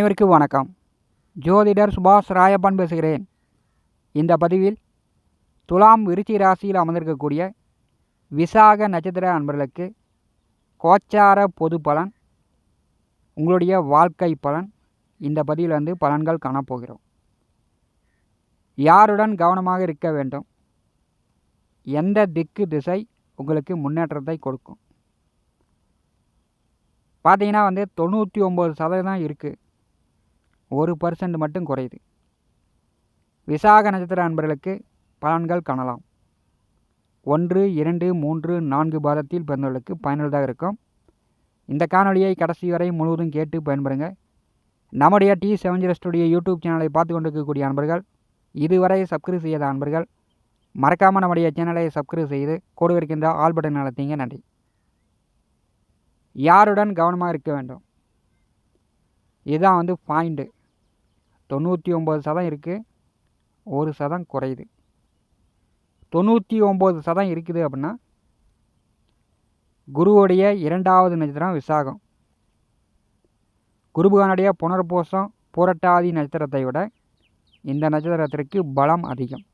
அனைவருக்கும் வணக்கம். ஜோதிடர் சுபாஷ் ராயப்பன் பேசுகிறேன். இந்த பதிவில் துலாம் விருச்சி ராசியில் அமர்ந்திருக்கக்கூடிய விசாக நட்சத்திர அன்பர்களுக்கு கோச்சார பொது பலன் உங்களுடைய வாழ்க்கை பலன் இந்த பதிவில் வந்து பலன்கள் காணப்போகிறோம். யாருடன் கவனமாக இருக்க வேண்டும்? எந்த திக்கு திசை உங்களுக்கு முன்னேற்றத்தை கொடுக்கும்? பார்த்தீங்கன்னா வந்து தொண்ணூற்றி ஒம்பது சதவீதம் இருக்குது ஒரு பர்சன்ட் மட்டும் குறையுது. விசாக நட்சத்திர அன்பர்களுக்கு பலன்கள் காணலாம். ஒன்று இரண்டு மூன்று நான்கு பாதத்தில் பிறந்தவர்களுக்கு பயனுள்ளதாக இருக்கும். இந்த காணொலியை கடைசி வரை முழுவதும் கேட்டு பயன்பெறுங்க. நம்முடைய டி செவன் ஸ்டுடியோ யூடியூப் சேனலை பார்த்து கொண்டிருக்கக்கூடிய அன்பர்கள் இதுவரை சப்ஸ்கிரைப் செய்யாத அன்பர்கள் மறக்காமல் நம்முடைய சேனலை சப்ஸ்கிரைப் செய்து கூட இருக்கின்ற ஆல் பட்டன் நடத்தீங்க நன்றி. யாருடன் கவனமாக இருக்க வேண்டும்? இதுதான் வந்து பாயிண்ட்டு தொண்ணூற்றி ஒம்பது சதம் இருக்குது ஒரு சதம் குறையுது. தொண்ணூற்றி ஒம்பது சதம் இருக்குது அப்படின்னா குருவுடைய இரண்டாவது நட்சத்திரம் விசாகம். குருபகானுடைய புனர்போஷம் புரட்டாதி நட்சத்திரத்தை விட இந்த நட்சத்திரத்திற்கு பலம் அதிகம்.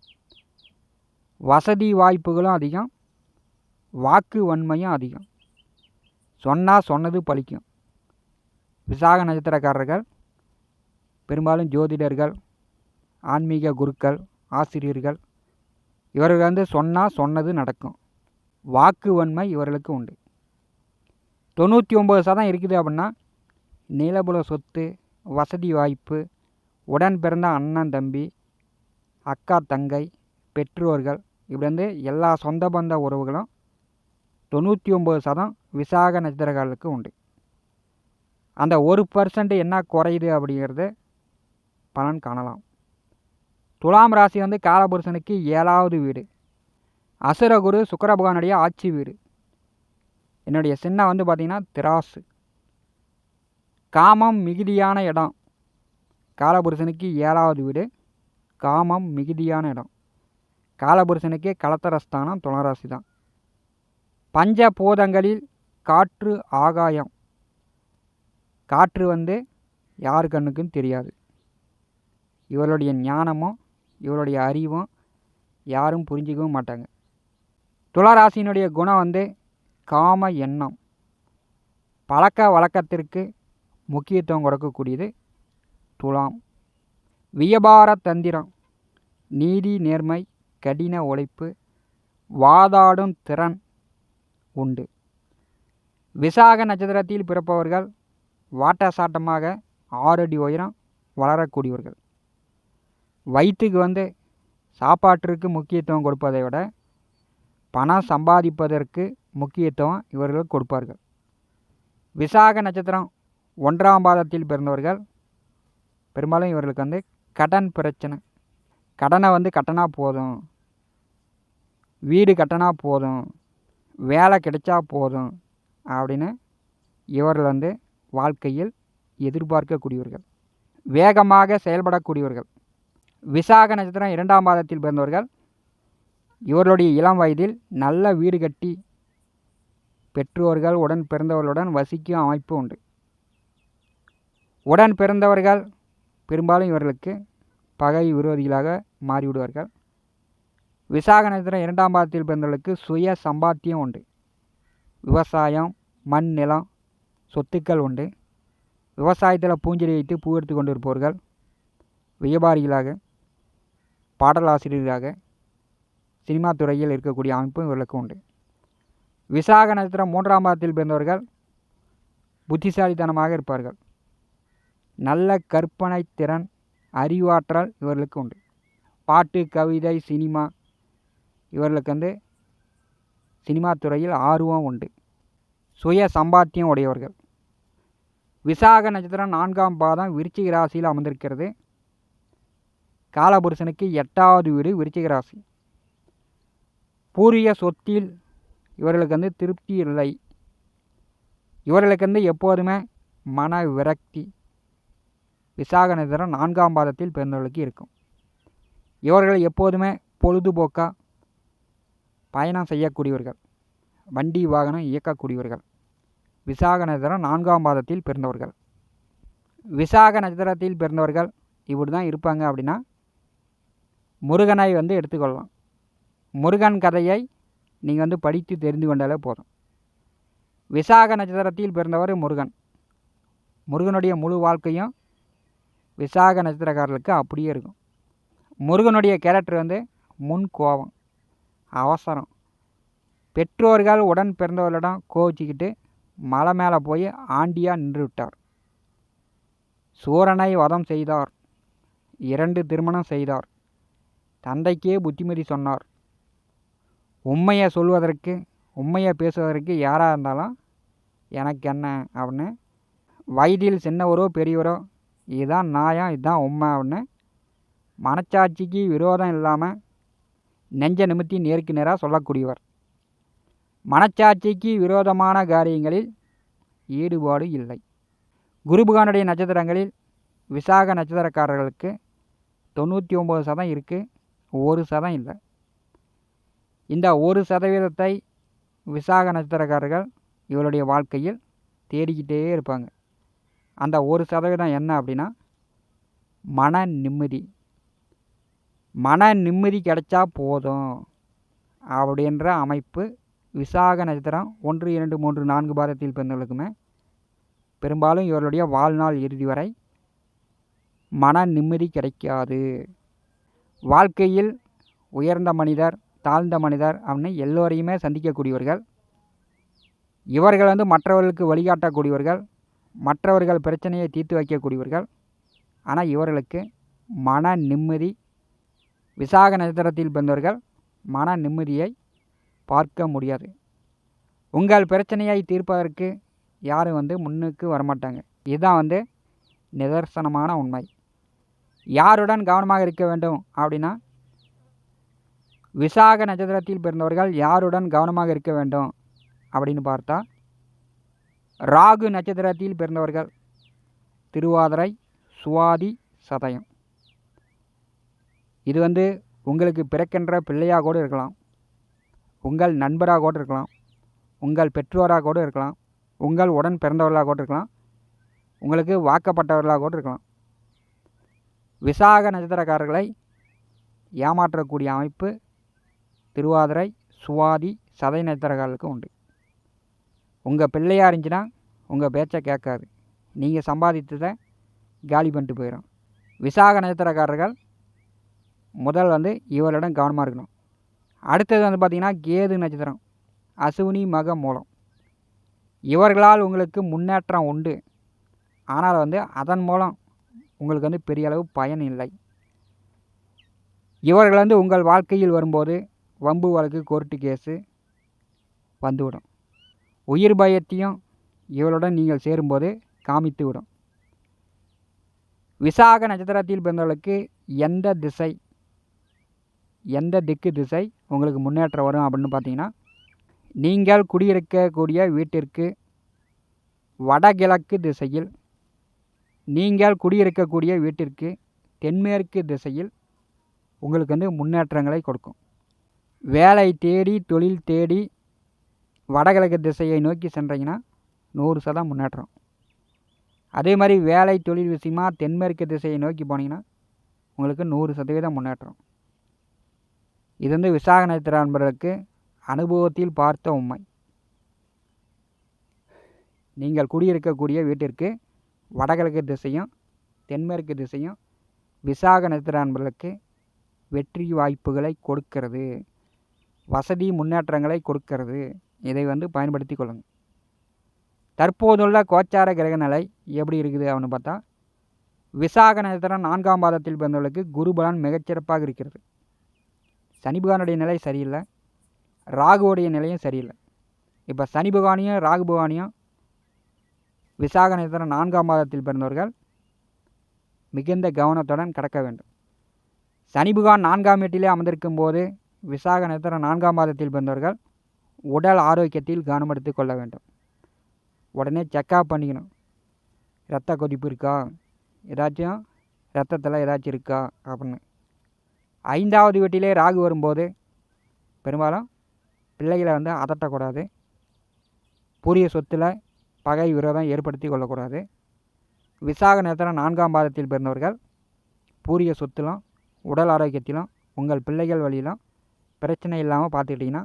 வசதி வாய்ப்புகளும் அதிகம். வாக்கு வன்மையும் அதிகம். சொன்னால் சொன்னது பலிக்கும் விசாக நட்சத்திரக்காரர்கள் பெரும்பாலும் ஜோதிடர்கள் ஆன்மீக குருக்கள் ஆசிரியர்கள் இவர்கள் வந்து சொன்னால் சொன்னது நடக்கும். வாக்கு வன்மை இவர்களுக்கு உண்டு. தொண்ணூற்றி ஒம்பது சதம் இருக்குது அப்படின்னா நிலபுல சொத்து வசதி வாய்ப்பு உடன் பிறந்த அண்ணன் தம்பி அக்கா தங்கை பெற்றோர்கள் இப்படி வந்து எல்லா சொந்த பந்த உறவுகளும் தொண்ணூற்றி ஒம்பது சதம் விசாக நட்சத்திரக்காரர்களுக்கு உண்டு. அந்த ஒரு பர்சன்ட் என்ன குறையுது அப்படிங்கிறது பலன் காணலாம். துலாம் ராசி வந்து காலபுருஷனுக்கு ஏழாவது வீடு. அசுரகுரு சுக்கரபகவானுடைய ஆட்சி வீடு. என்னுடைய சின்ன வந்து பார்த்திங்கன்னா திராசு. காமம் மிகுதியான இடம். காலபுருஷனுக்கு ஏழாவது வீடு. காமம் மிகுதியான இடம். காலபுருஷனுக்கே கலத்தரஸ்தானம் துளராசி தான். பஞ்ச பூதங்களில் காற்று ஆகாயம். காற்று வந்து யார் கண்ணுக்கும் தெரியாது. இவருடைய ஞானமும் இவருடைய அறிவும் யாரும் புரிஞ்சிக்கவும் மாட்டாங்க. துளராசியினுடைய குணம் வந்து காம எண்ணம். பழக்க வழக்கத்திற்கு முக்கியத்துவம் கொடுக்கக்கூடியது துலாம். வியபார தந்திரம். நீதி நேர்மை கடின உழைப்பு வாதாடும் திறன் உண்டு. விசாக நட்சத்திரத்தில் பிறப்பவர்கள் வாட்ட சாட்டமாக ஆறு அடி உயரம் வளரக்கூடியவர்கள். வயிற்றுக்கு வந்து சாப்பாட்டிற்கு முக்கியத்துவம் கொடுப்பதை விட பணம் சம்பாதிப்பதற்கு முக்கியத்துவம் இவர்கள் கொடுப்பார்கள். விசாக நட்சத்திரம் ஒன்றாம் பாதத்தில் பிறந்தவர்கள். பெரும்பாலும் இவர்களுக்கு வந்து கடன் பிரச்சனை. கடனை வந்து கட்டினா போதும். வீடு கட்டினா போதும். வேலை கிடைச்சா போதும் அப்படின்னு இவர்கள் வந்து வாழ்க்கையில் எதிர்பார்க்கக்கூடியவர்கள். வேகமாக செயல்படக்கூடியவர்கள். விசாக நட்சத்திரம் இரண்டாம் மாதத்தில் பிறந்தவர்கள். இவர்களுடைய இளம் வயதில் நல்ல வீடு கட்டி பெற்றோர்கள் உடன் பிறந்தவர்களுடன் வசிக்கும் அமைப்பு உண்டு. உடன் பிறந்தவர்கள் பெரும்பாலும் இவர்களுக்கு பகை விரோதிகளாக மாறிவிடுவார்கள். விசாக நட்சத்திரம் இரண்டாம் பாதத்தில் பிறந்தவர்களுக்கு சுய சம்பாத்தியம் உண்டு. விவசாயம் மண் நிலம் சொத்துக்கள் உண்டு. விவசாயத்தில் பூஞ்செடி வைத்து பூ எடுத்து கொண்டிருப்பவர்கள் வியாபாரிகளாக பாடலாசிரியராக சினிமா துறையில் இருக்கக்கூடிய அமைப்பும் இவர்களுக்கு உண்டு. விசாக நட்சத்திரம் மூன்றாம் பாதத்தில் பிறந்தவர்கள் புத்திசாலித்தனமாக இருப்பார்கள். நல்ல கற்பனை திறன் அறிவாற்றல் இவர்களுக்கு உண்டு. பாட்டு கவிதை சினிமா இவர்களுக்கு வந்து சினிமா துறையில் ஆர்வம் உண்டு. சுய சம்பாத்தியம் உடையவர்கள். விசாக நட்சத்திரம் நான்காம் பாதம் விருச்சிக ராசியில் அமர்ந்திருக்கிறது. காலபுருஷனுக்கு எட்டாவது வீடு விருச்சிக ராசி. பூரிய சொத்தில் இவர்களுக்கு வந்து திருப்தி இல்லை. இவர்களுக்கு வந்து எப்போதுமே மன விரக்தி. விசாக நட்சத்திரம் நான்காம் பாதத்தில் பிறந்தவர்களுக்கு இருக்கும். இவர்கள் எப்போதுமே பொழுதுபோக்காக பயணம் செய்யக்கூடியவர்கள். வண்டி வாகனம் இயக்கக்கூடியவர்கள். விசாக நட்சத்திரம் நான்காம் பாதத்தில் பிறந்தவர்கள். விசாக நட்சத்திரத்தில் பிறந்தவர்கள் இப்படி தான் இருப்பாங்க அப்படின்னா முருகனை வந்து எடுத்துக்கொள்ளலாம். முருகன் கதையை நீங்கள் வந்து படித்து தெரிந்து கொண்டாலே போதும். விசாக நட்சத்திரத்தில் பிறந்தவர் முருகன். முருகனுடைய முழு வாழ்க்கையும் விசாக நட்சத்திரக்காரர்களுக்கு அப்படியே இருக்கும். முருகனுடைய கேரக்டர் வந்து முன் கோபம் அவசரம். பெற்றோர்கள் உடன் பிறந்தவர்களிடம் கோவிச்சிக்கிட்டு மலை மேலே போய் ஆண்டியாக நின்று விட்டார். சூரனை வதம் செய்தார். இரண்டு திருமணம் செய்தார். தந்தைக்கே புத்திமதி சொன்னார். உண்மையை சொல்வதற்கு உண்மையை பேசுவதற்கு யாராக இருந்தாலும் எனக்கு என்ன? அப்படின்னு வயதில் சின்னவரோ பெரியவரோ இதுதான் நியாயம் இதுதான் உண்மை அப்படின்னு மனச்சாட்சிக்கு விரோதம் இல்லாமல் நெஞ்ச நிமித்தி நேருக்கு நேராக சொல்லக்கூடியவர். மனச்சாட்சிக்கு விரோதமான காரியங்களில் ஈடுபாடு இல்லை. குருபகானுடைய நட்சத்திரங்களில் விசாக நட்சத்திரக்காரர்களுக்கு தொண்ணூற்றி ஒம்பது சதம் இருக்குது ஒரு சதம் இல்லை. இந்த ஒரு சதவீதத்தை விசாக நட்சத்திரக்காரர்கள் இவருடைய வாழ்க்கையில் தேடிக்கிட்டே இருப்பாங்க. அந்த ஒரு சதவீதம் என்ன அப்படின்னா மன நிம்மதி. மன நிம்மதி கிடைச்சா போதும் அப்படின்ற அமைப்பு விசாக நட்சத்திரம் ஒன்று இரண்டு மூன்று நான்கு பாதத்தில் பிறந்தவர்களுக்குமே பெரும்பாலும் இவர்களுடைய வாழ்நாள் இறுதி வரை மன நிம்மதி கிடைக்காது. வாழ்க்கையில் உயர்ந்த மனிதர் தாழ்ந்த மனிதர் அப்படின்னு எல்லோரையுமே சந்திக்கக்கூடியவர்கள். இவர்கள் வந்து மற்றவர்களுக்கு வழிகாட்டக்கூடியவர்கள் மற்றவர்கள் பிரச்சனையை தீர்த்து வைக்கக்கூடியவர்கள். ஆனால் இவர்களுக்கு மன நிம்மதி விசாக நட்சத்திரத்தில் பிறந்தவர்கள் மன நிம்மதியை பார்க்க முடியாது. உங்கள் பிரச்சனையை தீர்ப்பதற்கு யாரும் வந்து முன்னுக்கு வரமாட்டாங்க. இதுதான் வந்து நிதர்சனமான உண்மை. யாருடன் கவனமாக இருக்க வேண்டும் அப்படின்னா விசாக நட்சத்திரத்தில் பிறந்தவர்கள் யாருடன் கவனமாக இருக்க வேண்டும் அப்படின்னு பார்த்தா ராகு நட்சத்திரத்தில் பிறந்தவர்கள் திருவாதிரை சுவாதி சதயம். இது வந்து உங்களுக்கு பிறக்கின்ற பிள்ளையாக கூட இருக்கலாம். உங்கள் நண்பராக கூட இருக்கலாம். உங்கள் பெற்றோராக கூட இருக்கலாம். உங்கள் உடன் பிறந்தவர்களாக கூட இருக்கலாம். உங்களுக்கு வாக்கப்பட்டவர்களாக கூட இருக்கலாம். விசாக நட்சத்திரக்காரர்களை ஏமாற்றக்கூடிய அமைப்பு திருவாதிரை சுவாதி சதை நட்சத்திரக்காரர்களுக்கு உண்டு. உங்கள் பிள்ளையாக இருந்துச்சுன்னா உங்கள் பேச்சை கேட்காது. நீங்கள் சம்பாதித்ததை காலி பண்ணிட்டு போயிடும் விசாக நட்சத்திரக்காரர்கள் முதல் வந்து இவரிடம் கவனமாக இருக்கணும். அடுத்தது வந்து பார்த்திங்கன்னா கேது நட்சத்திரம் அசுவினி மக மூலம். இவர்களால் உங்களுக்கு முன்னேற்றம் உண்டு. ஆனால் வந்து அதன் மூலம் உங்களுக்கு வந்து பெரிய அளவு பயன் இல்லை. இவர்கள் வந்து உங்கள் வாழ்க்கையில் வரும்போது வம்பு வழக்கு கோர்ட்டு கேஸு வந்துவிடும். உயிர் பயத்தையும் இவளுடன் நீங்கள் சேரும்போது காமித்து விடும் விசாக நட்சத்திரத்தில் பிறந்தவர்களுக்கு எந்த திசை எந்த திக்கு திசை உங்களுக்கு முன்னேற்றம் வரும் அப்படின்னு பார்த்தீங்கன்னா நீங்கள் குடியிருக்கக்கூடிய வீட்டிற்கு வடகிழக்கு திசையில் நீங்கள் குடியிருக்கக்கூடிய வீட்டிற்கு தென்மேற்கு திசையில் உங்களுக்கு வந்து முன்னேற்றங்களை கொடுக்கும். வேலை தேடி தொழில் தேடி வடகிழக்கு திசையை நோக்கி சென்றீங்கன்னா நூறு சதம் முன்னேற்றம். அதே மாதிரி வேலை தொழில் விஷயமாக தென்மேற்கு திசையை நோக்கி போனீங்கன்னா உங்களுக்கு நூறு சதவீதம் முன்னேற்றம். இது வந்து விசாக நட்சத்திர நண்பர்களுக்கு அனுபவத்தில் பார்த்த உண்மை. நீங்கள் குடியிருக்கக்கூடிய வீட்டிற்கு வடகிழக்கு திசையும் தென்மேற்கு திசையும் விசாக நட்சத்திர அன்பர்களுக்கு வெற்றி வாய்ப்புகளை கொடுக்கிறது. வசதி முன்னேற்றங்களை கொடுக்கிறது. இதை வந்து பயன்படுத்தி கொள்ளுங்கள் தற்போதுள்ள கோச்சார கிரக நிலை எப்படி இருக்குது அப்படின்னு பார்த்தா விசாக நட்சத்திரம் நான்காம் பாதத்தில் பிறந்தவர்களுக்கு குருபலன் மிகச்சிறப்பாக இருக்கிறது. சனி பகவானுடைய நிலை சரியில்லை. ராகுவோடைய நிலையும் சரியில்லை. இப்போ சனி பகவானையும் ராகு பகவானையும் விசாக நட்சத்திரம் நான்காம் மாதத்தில் பிறந்தவர்கள் மிகுந்த கவனத்துடன் கடக்க வேண்டும். சனி நான்காம் வீட்டிலே அமர்ந்திருக்கும் போது விசாக நட்சத்திரம் நான்காம் மாதத்தில் பிறந்தவர்கள் உடல் ஆரோக்கியத்தில் கவனம் எடுத்து கொள்ள வேண்டும். உடனே செக்கப் பண்ணிக்கணும். இரத்த கொதிப்பு இருக்கா? ஏதாச்சும் ரத்தத்தில் ஏதாச்சும் இருக்கா? அப்படின்னு. ஐந்தாவது வீட்டிலே ராகு வரும்போது பெரும்பாலும் பிள்ளைகளை வந்து அதட்டக்கூடாது. புரிய சொத்தில் பகை விரோதம் ஏற்படுத்தி கொள்ளக்கூடாது. விசாக நட்சத்திரம் நான்காம் பாதத்தில் பிறந்தவர்கள் பூரிய சொத்திலும் உடல் ஆரோக்கியத்திலும் உங்கள் பிள்ளைகள் வழியிலும் பிரச்சனை இல்லாமல் பார்த்துக்கிட்டிங்கன்னா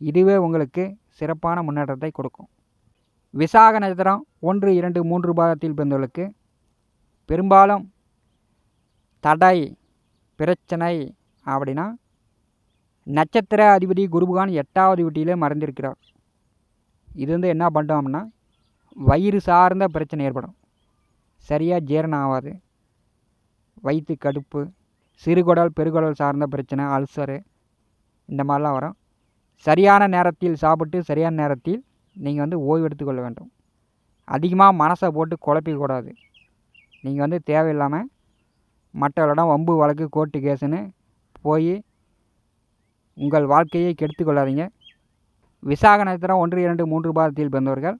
இதுவே உங்களுக்கு சிறப்பான முன்னேற்றத்தை கொடுக்கும். விசாக நட்சத்திரம் ஒன்று இரண்டு மூன்று பாதத்தில் பிறந்தவர்களுக்கு பெரும்பாலும் தடை பிரச்சனை அப்படின்னா நட்சத்திர அதிபதி குருபகான் எட்டாவது வீட்டிலே மறைந்திருக்கிறார். இது வந்து என்ன பண்ணுவோம்னா வயிறு சார்ந்த பிரச்சனை ஏற்படும். சரியாக ஜீரணம் ஆகாது. வயிற்று கடுப்பு சிறுகுடல் பெருகுடல் சார்ந்த பிரச்சனை அல்சரு இந்த மாதிரிலாம் வரும். சரியான நேரத்தில் சாப்பிட்டு சரியான நேரத்தில் நீங்கள் வந்து ஓய்வு எடுத்துக்கொள்ள வேண்டும். அதிகமாக மனசை போட்டு குழப்பிக்கூடாது நீங்கள் வந்து தேவையில்லாமல் மற்றவர்களிடம் வம்பு வழக்கு கோர்ட்டு கேஸுன்னு போய் உங்கள் வாழ்க்கையை கெடுத்து கொள்ளாதீங்க விசாக நட்சத்திரம் ஒன்று இரண்டு மூன்று பாதத்தில் பிறந்தவர்கள்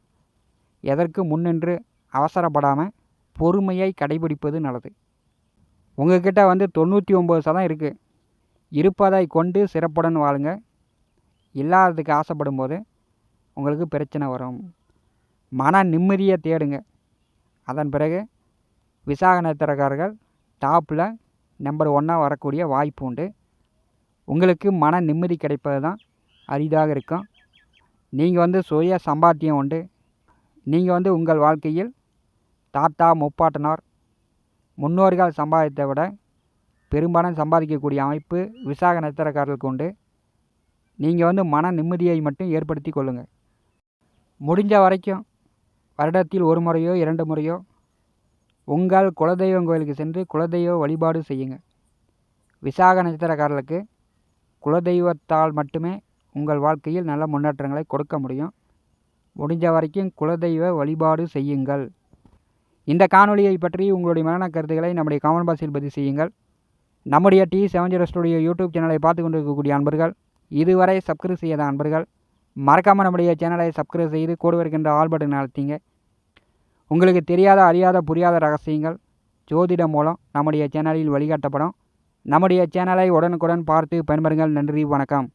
எதற்கு முன்னின்று அவசரப்படாமல் பொறுமையை கடைபிடிப்பது நல்லது. உங்கள்கிட்ட வந்து தொண்ணூற்றி ஒம்பது சதம் இருக்குது இருப்பதை கொண்டு சிறப்புடன் வாழுங்க. இல்லாததுக்கு ஆசைப்படும் போது உங்களுக்கு பிரச்சனை வரும். மன நிம்மதியை தேடுங்க. அதன் பிறகு விசாக நட்சத்திரக்காரர்கள் டாப்பில் நம்பர் ஒன்னாக வரக்கூடிய வாய்ப்பு உண்டு. உங்களுக்கு மன நிம்மதி கிடைப்பது தான் அரிதாக இருக்கும். நீங்கள் வந்து சுய சம்பாத்தியம் உண்டு. நீங்கள் வந்து உங்கள் வாழ்க்கையில் தாத்தா முப்பாட்டனார் முன்னோர்கள் சம்பாதித்தை விட பெரும்பாலும் சம்பாதிக்கக்கூடிய அமைப்பு விசாக நட்சத்திரக்காரர்களுக்கு உண்டு. நீங்கள் வந்து மன நிம்மதியை மட்டும் ஏற்படுத்தி கொள்ளுங்கள். முடிஞ்ச வரைக்கும் வருடத்தில் ஒரு முறையோ இரண்டு முறையோ உங்கள் குலதெய்வம் கோயிலுக்கு சென்று குலதெய்வ வழிபாடு செய்யுங்க விசாக நட்சத்திரக்காரர்களுக்கு குலதெய்வத்தால் மட்டுமே உங்கள் வாழ்க்கையில் நல்ல முன்னேற்றங்களை கொடுக்க முடியும். முடிஞ்ச வரைக்கும் குலதெய்வ வழிபாடு செய்யுங்கள். இந்த காணொலியை பற்றி உங்களுடைய மரண கருத்துக்களை நம்முடைய காமன் பாக்ஸில் பதிவு செய்யுங்கள். நம்முடைய T seven zero studio YouTube சேனலை பார்த்து கொண்டிருக்கக்கூடிய அன்பர்கள் இதுவரை சப்ஸ்கிரைப் செய்யாத அன்பர்கள் மறக்காமல் நம்முடைய சேனலை சப்ஸ்கிரைப் செய்து கூட வருகின்ற ஆல் பட்டன் உங்களுக்கு தெரியாத அறியாத புரியாத ரகசியங்கள் ஜோதிடம் மூலம் நம்முடைய சேனலில் வழிகாட்டப்படும். நம்முடைய சேனலை உடனுக்குடன் பார்த்து பயன்பெறுங்கள். நன்றி வணக்கம்.